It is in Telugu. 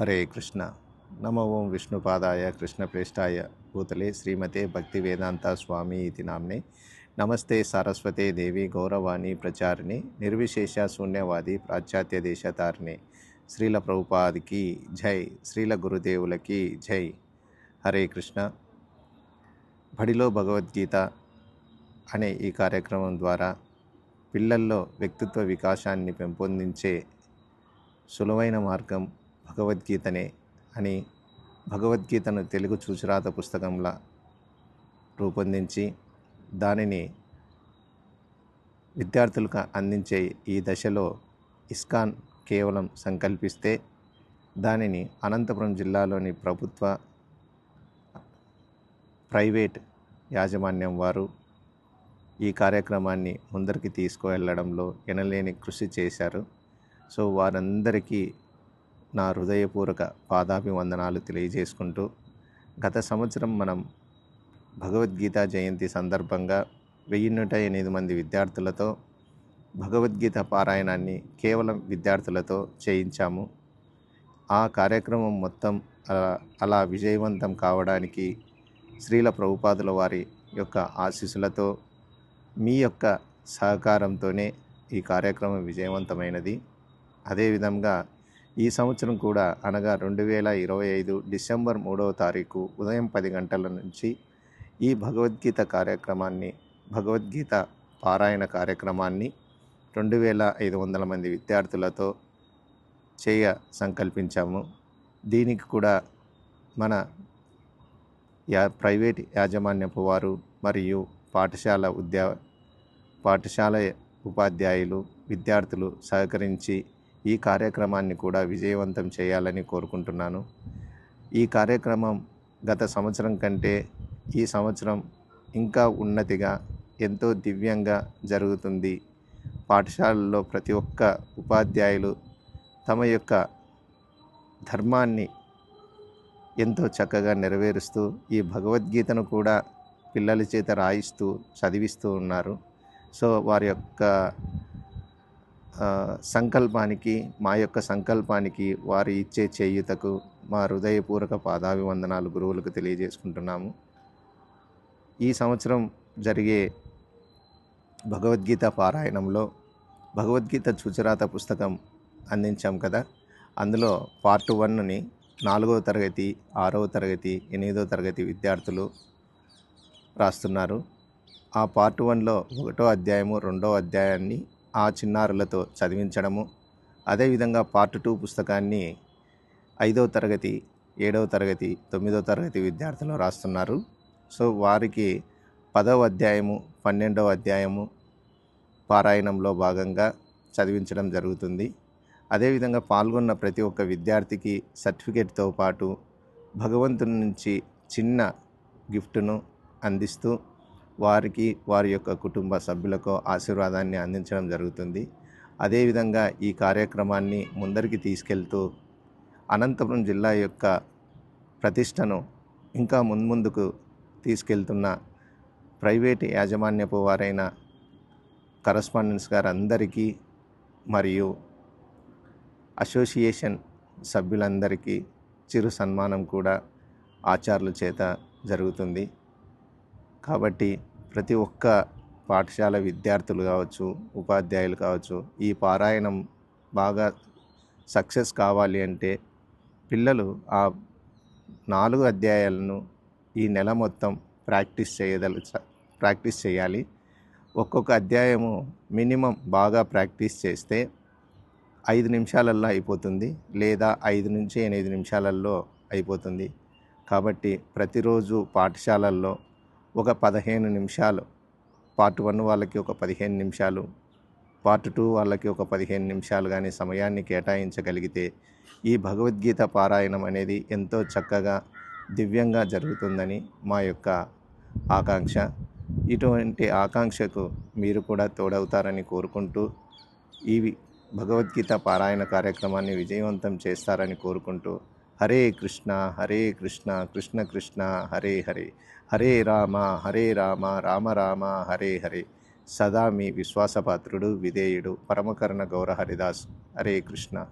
హరే కృష్ణ. నమ ఓం విష్ణుపాదాయ కృష్ణప్రేష్టాయ భూతలే శ్రీమతే భక్తి వేదాంత స్వామి ఇది నామ్నే. నమస్తే సారస్వతే దేవి గౌరవాణి ప్రచారిణి నిర్విశేష శూన్యవాది పాశ్చాత్య దేశతారిణి. శ్రీల ప్రభుపాదికి జై. శ్రీల గురుదేవులకి జై. హరే కృష్ణ. బడిలో భగవద్గీత అనే ఈ కార్యక్రమం ద్వారా పిల్లల్లో వ్యక్తిత్వ వికాసాన్ని పెంపొందించే సులువైన మార్గం భగవద్గీతనే అని భగవద్గీతను తెలుగు చూచిరాత పుస్తకంలా రూపొందించి దానిని విద్యార్థులకు అందించే ఈ దశలో ఇస్కాన్ కేవలం సంకల్పిస్తే దానిని అనంతపురం జిల్లాలోని ప్రభుత్వ ప్రైవేట్ యాజమాన్యం వారు ఈ కార్యక్రమాన్ని ముందరికి తీసుకువెళ్ళడంలో ఎనలేని కృషి చేశారు. సో వారందరికీ నా హృదయపూర్వక పాదాభివందనాలు తెలియజేసుకుంటూ గత సంవత్సరం మనం భగవద్గీత జయంతి సందర్భంగా వెయ్యి నూట ఎనిమిది మంది విద్యార్థులతో భగవద్గీత పారాయణాన్ని కేవలం విద్యార్థులతో చేయించాము. ఆ కార్యక్రమం మొత్తం అలా- విజయవంతం కావడానికి శ్రీల ప్రభుపాదుల వారి యొక్క ఆశీస్సులతో మీ యొక్క సహకారంతోనే ఈ కార్యక్రమం విజయవంతమైనది. అదేవిధంగా ఈ సంవత్సరం కూడా అనగా రెండు వేల ఇరవై ఐదు డిసెంబర్ మూడవ తారీఖు ఉదయం పది గంటల నుంచి ఈ భగవద్గీత కార్యక్రమాన్ని భగవద్గీత పారాయణ కార్యక్రమాన్ని రెండు వేల ఐదు వందల మంది విద్యార్థులతో చేయ సంకల్పించాము. దీనికి కూడా మన యా ప్రైవేట్ యాజమాన్యపు వారు మరియు పాఠశాల ఉద్యా పాఠశాల ఉపాధ్యాయులు విద్యార్థులు సహకరించి ఈ కార్యక్రమాన్ని కూడా విజయవంతం చేయాలని కోరుకుంటున్నాను. ఈ కార్యక్రమం గత సంవత్సరం కంటే ఈ సంవత్సరం ఇంకా ఉన్నతిగా ఎంతో దివ్యంగా జరుగుతుంది. పాఠశాలల్లో ప్రతి ఒక్క ఉపాధ్యాయులు తమ యొక్క ధర్మాన్ని ఎంతో చక్కగా నెరవేరుస్తూ ఈ భగవద్గీతను కూడా పిల్లల చేత రాయిస్తూ చదివిస్తూ ఉన్నారు. సో వారి యొక్క సంకల్పానికి మా యొక్క సంకల్పానికి వారు ఇచ్చే చేయుతకు మా హృదయపూర్వక పాదాభివందనాలు గురువులకు తెలియజేసుకుంటున్నాము. ఈ సంవత్సరం జరిగే భగవద్గీత పారాయణంలో భగవద్గీత చుచరాత పుస్తకం అందించాం కదా. అందులో పార్ట్ వన్ని నాలుగవ తరగతి ఆరవ తరగతి ఎనిమిదవ తరగతి విద్యార్థులు రాస్తున్నారు. ఆ పార్ట్ వన్లో ఒకటో అధ్యాయము రెండో అధ్యాయాన్ని ఆ చిన్నారులతో చదివించడము. అదేవిధంగా పార్ట్ టూ పుస్తకాన్ని ఐదవ తరగతి ఏడవ తరగతి తొమ్మిదవ తరగతి విద్యార్థులు రాస్తున్నారు. సో వారికి పదవ అధ్యాయము పన్నెండవ అధ్యాయము పారాయణంలో భాగంగా చదివించడం జరుగుతుంది. అదేవిధంగా పాల్గొన్న ప్రతి ఒక్క విద్యార్థికి సర్టిఫికేట్తో పాటు భగవంతుని నుంచి చిన్న గిఫ్ట్ను అందిస్తూ వారికి వారి యొక్క కుటుంబ సభ్యులకు ఆశీర్వాదాన్ని అందించడం జరుగుతుంది. అదేవిధంగా ఈ కార్యక్రమాన్ని ముందరికి తీసుకెళ్తూ అనంతపురం జిల్లా యొక్క ప్రతిష్టను ఇంకా మున్ముందుకు తీసుకెళ్తున్న ప్రైవేట్ యాజమాన్యపు వారైన కరస్పాండెన్స్ గారు అందరికీ మరియు అసోసియేషన్ సభ్యులందరికీ చిరు సన్మానం కూడా ఆచార్యుల చేత జరుగుతుంది. కాబట్టి ప్రతి ఒక్క పాఠశాల విద్యార్థులు కావచ్చు ఉపాధ్యాయులు కావచ్చు ఈ పారాయణం బాగా సక్సెస్ కావాలి అంటే పిల్లలు ఆ నాలుగు అధ్యాయాలను ఈ నెల మొత్తం ప్రాక్టీస్ చేయదల ప్రాక్టీస్ చేయాలి. ఒక్కొక్క అధ్యాయము మినిమం బాగా ప్రాక్టీస్ చేస్తే ఐదు నిమిషాలల్లో అయిపోతుంది లేదా ఐదు నుంచి ఎనిమిది నిమిషాలల్లో అయిపోతుంది. కాబట్టి ప్రతిరోజు పాఠశాలల్లో ఒక పదిహేను నిమిషాలు. పార్ట్ వన్ వాళ్ళకి ఒక పదిహేను నిమిషాలు. పార్ట్ టూ వాళ్ళకి ఒక పదిహేను నిమిషాలు కానీ సమయాన్ని కేటాయించగలిగితే ఈ భగవద్గీత పారాయణం అనేది ఎంతో చక్కగా దివ్యంగా జరుగుతుందని మా యొక్క ఆకాంక్ష. ఇటువంటి ఆకాంక్షకు మీరు కూడా తోడవుతారని కోరుకుంటూ ఈ భగవద్గీత పారాయణ కార్యక్రమాన్ని విజయవంతం చేస్తారని కోరుకుంటూ హరే కృష్ణ హరే కృష్ణ కృష్ణ కృష్ణ హరే హరే. హరే రామ హరే రామ రామ రామ హరే హరే. సదా మీ విశ్వాసపాత్రుడు విధేయుడు పరమకర్ణ గౌర హరిదాస్. హరే కృష్ణ.